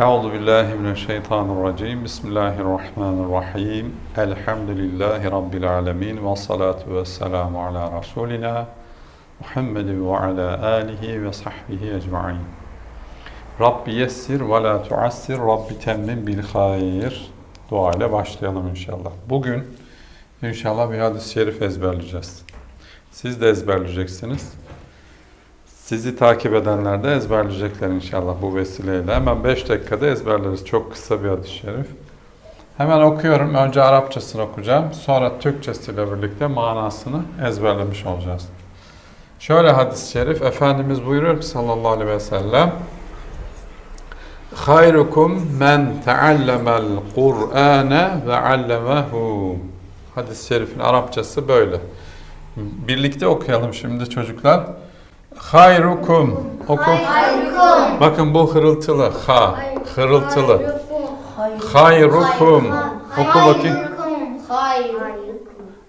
Euzu billahi mineşşeytanirracim. Bismillahirrahmanirrahim. Elhamdülillahi rabbil alamin ve salatu vesselamu ala rasulina Muhammedin ve ala alihi ve sahbihi ecmaîn. Rabbi yessir ve la tuassir. Rabbi temmin bil hayır. Dua ile başlayalım inşallah. Bugün inşallah bir hadis-i şerif ezberleyeceğiz. Siz de ezberleyeceksiniz. Sizi takip edenler de ezberleyecekler inşallah bu vesileyle. Hemen 5 dakikada ezberleriz. Çok kısa bir hadis-i şerif. Hemen okuyorum. Önce Arapçasını okuyacağım. Sonra Türkçesiyle birlikte manasını ezberlemiş olacağız. Şöyle hadis-i şerif. Efendimiz buyuruyor ki sallallahu aleyhi ve sellem Hayrukum men teallemel Kur'ane ve allemehu. Hadis-i şerifin Arapçası böyle. Birlikte okuyalım şimdi çocuklar. Hayrukum. Oku. Hayrukum. Bakın bu hırıltılı. Ha. Hırıltılı. Hayrukum. Oku bakayım.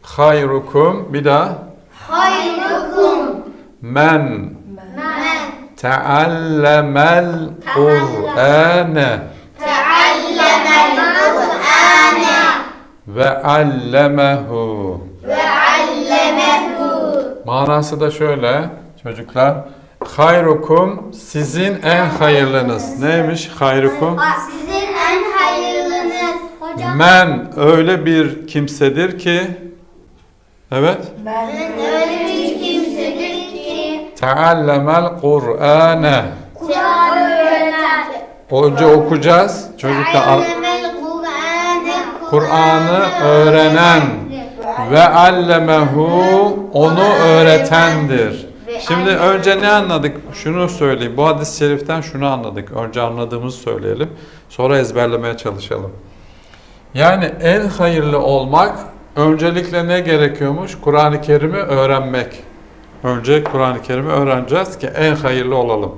Hayrukum. Bir daha. Hayrukum. Men Men teallemel Kur'ane teallemel Kur'ane ve allemehu. ve allemehu. Manası da şöyle çocuklar. Hayrukum sizin en hayırlınız. Neymiş hayrukum? Sizin en hayırlınız. Hocam. Men öyle bir kimsedir ki Evet. Ben öyle bir kimsedir ki Teallemel Kur'ane. Kur'an öğreten. Önce okuyacağız. Çocuklar. Kur'an'ı öğrenen ve allemehu onu öğretendir. Şimdi önce ne anladık? Şunu söyleyeyim. Bu hadis-i şeriften şunu anladık. Önce anladığımızı söyleyelim. Sonra ezberlemeye çalışalım. Yani en hayırlı olmak öncelikle ne gerekiyormuş? Kur'an-ı Kerim'i öğrenmek. Önce Kur'an-ı Kerim'i öğreneceğiz ki en hayırlı olalım.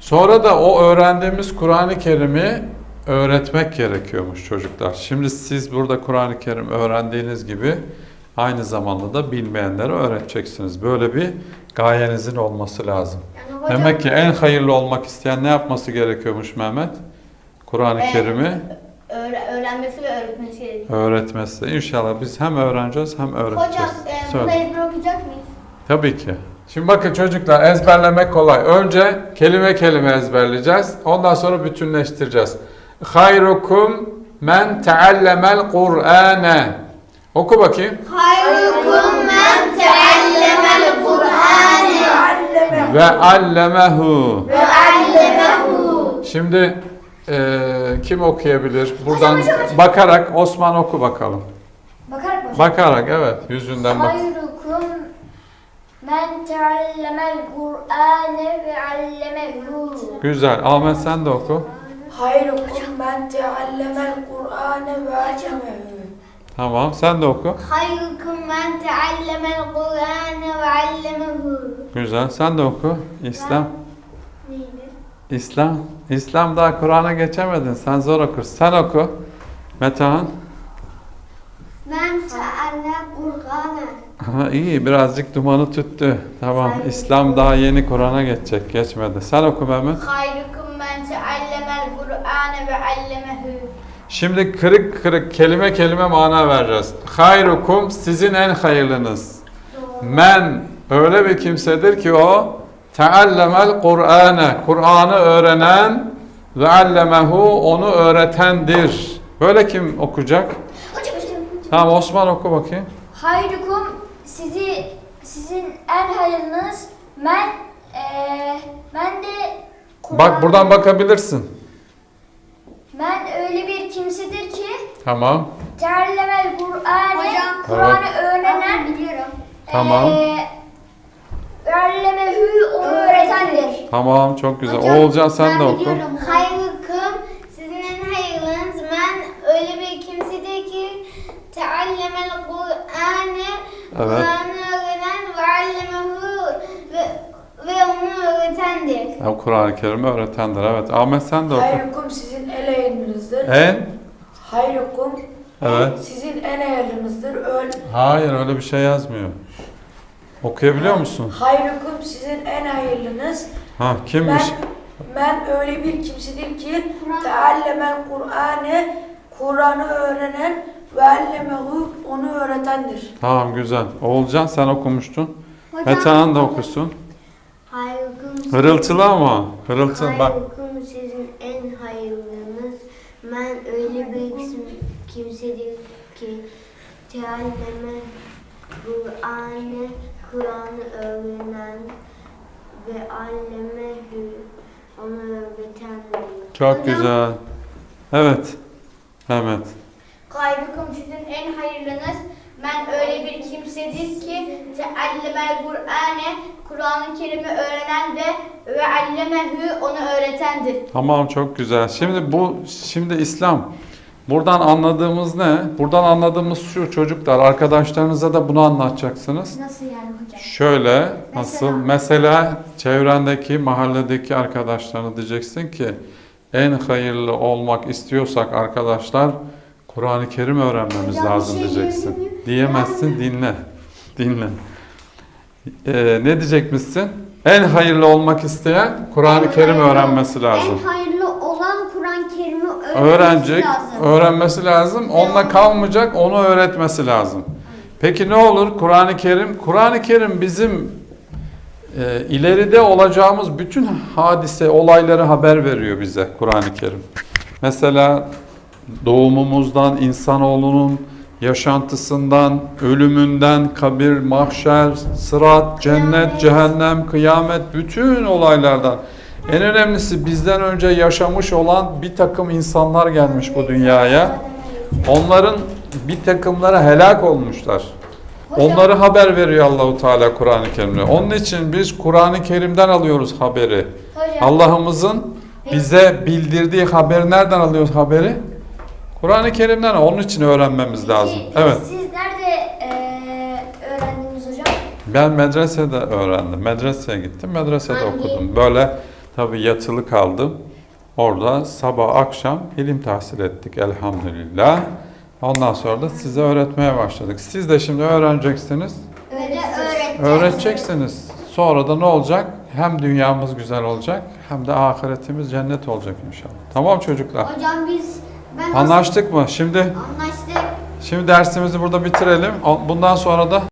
Sonra da o öğrendiğimiz Kur'an-ı Kerim'i öğretmek gerekiyormuş çocuklar. Şimdi siz burada Kur'an-ı Kerim öğrendiğiniz gibi aynı zamanda da bilmeyenlere öğreteceksiniz. Böyle bir gayenizin olması lazım. Demek ki en hayırlı olmak isteyen ne yapması gerekiyormuş Mehmet? Kur'an-ı Evet. Kerim'i öğrenmesi ve öğretmesi gerekiyor. öğretmesi. İnşallah biz hem öğreneceğiz hem öğreteceğiz. Hocam e, bunu ezber okuyacak mıyız? Tabii ki. Şimdi bakın çocuklar ezberlemek kolay. Önce kelime kelime ezberleyeceğiz. Ondan sonra bütünleştireceğiz. Hayrukum men teallemel Kur'ane. Oku bakayım. Hayrukum men teallemel Kur'ane Ve allemehu. ve allemehu. Şimdi eee, kim okuyabilir? Buradan bakarak Osman oku bakalım. Bakarak mı? Bakarak evet yüzünden bak. Hayrukum men teallemel Kur'ane ve allemehu. Güzel. Ahmet sen de oku. Hayrukum men teallemel Kur'ane ve allemehu. Tamam. Sen de oku. Hayrukum men teallemel Kur'ane ve allemehu. Güzel. Sen de oku. İslam. İslam. İslam daha Kur'an'a geçemedin. Sen zor okursun. Sen oku. Metehan. Men teallem Kur'ane. Aha, iyi. Birazcık dumanı tüttü. Tamam. İslam daha yeni Kur'an'a geçecek. Geçmedi. Sen oku Mehmet. Hayrukum Şimdi kırık kırık kelime kelime mana vereceğiz. Hayrukum sizin en hayırlınız. Men öyle bir kimsedir ki o teallemel Kur'ane. Kur'an'ı öğrenen ve allemehu onu öğretendir. Böyle kim okuyacak? Hocam hocam. Tamam Osman oku bakayım. Hayrukum sizi sizin en hayırınız ben eee ben de Kur'an- Bak buradan bakabilirsin. Ben öyle bir kimsedir ki Tamam. terlemel Kur'an'ı Hocam. Kur'an'ı öğrenen biliyorum. Tamam. eee Verlemehü onu öğretendir. Tamam çok güzel. Oğulcan sen de oku. Hayrukum sizin en hayırlınız men öyle bir kimsedir ki teallemel Kur'ane Evet. Kur'an'ı öğrenen ve allemehu ve, ve onu öğretendir. Ya, Kur'an-ı Kerim'i öğretendir. Evet. Ahmet sen de oku. Hayrukum sizin en hayırlınızdır. En? Hayrukum Evet. sizin en hayırlınızdır. Öl Hayır öyle bir şey yazmıyor. Okuyabiliyor musun? Hayrukum sizin en hayırlınız. Ha kimmiş? Men öyle bir kimsedir ki teallemel Kur'an'ı Kur'an'ı öğrenen ve allemehu onu öğretendir. Tamam güzel. Oğulcan sen okumuştun. Hocam- Metehan da okusun. Hayrıkum Hırıltılı ama. Hırıltı bak. En hayırlınız. Ben öyle bir kim- kimsedir ki tealleme Kur'an'ı Kur'an'ı öğrenen ve allemehü onu öğretendir. Çok güzel. Evet. Mehmet. Gayrıkum sizin en hayırlınız. Ben öyle bir kimsedir ki teallemel Kur'ane, Kur'an-ı Kerim'i öğrenen ve ve allemehü onu öğretendir. Tamam çok güzel. Şimdi bu şimdi İslam buradan anladığımız ne? Buradan anladığımız şu çocuklar arkadaşlarınıza da bunu anlatacaksınız. Nasıl yani hocam? Şöyle nasıl? Mesela çevrendeki mahalledeki arkadaşlarına diyeceksin ki en hayırlı olmak istiyorsak arkadaşlar Kur'an-ı Kerim öğrenmemiz Hocam, lazım şey diyeceksin. Diyemezsin dinle. Dinle. Ee, ne diyecekmişsin? En hayırlı olmak isteyen Kur'an-ı Kerim öğrenmesi lazım. En hayırlı olan Kur'an-ı Kerim'i öğrenmesi Öğrenecek, lazım. öğrenmesi lazım. Onunla kalmayacak, onu öğretmesi lazım. Peki ne olur Kur'an-ı Kerim? Kur'an-ı Kerim bizim e, ileride olacağımız bütün hadise, olayları haber veriyor bize Kur'an-ı Kerim. Mesela doğumumuzdan, insanoğlunun yaşantısından, ölümünden, kabir, mahşer, sırat, cennet, cehennem, kıyamet, bütün olaylardan. En önemlisi bizden önce yaşamış olan bir takım insanlar gelmiş bu dünyaya. Onların bir takımları helak olmuşlar. Onları haber veriyor Allahu Teala Kur'an-ı Kerim'de. Onun için biz Kur'an-ı Kerim'den alıyoruz haberi. Allah'ımızın bize bildirdiği haberi nereden alıyoruz haberi? Kur'an-ı Kerim'den. Onun için öğrenmemiz lazım. Peki, Evet. Siz nerede eee, öğrendiniz hocam? Ben medresede öğrendim. Medreseye gittim. Medresede Hangi? okudum. Böyle tabii yatılı kaldım. Orada sabah akşam ilim tahsil ettik elhamdülillah. Ondan sonra da size öğretmeye başladık. Siz de şimdi öğreneceksiniz. Öğreteceğiz. Öğreteceksiniz. Sonra da ne olacak? Hem dünyamız güzel olacak hem de ahiretimiz cennet olacak inşallah. Tamam çocuklar. Hocam biz ben Anlaştık mı? Şimdi anlaştık. şimdi dersimizi burada bitirelim. Bundan sonra da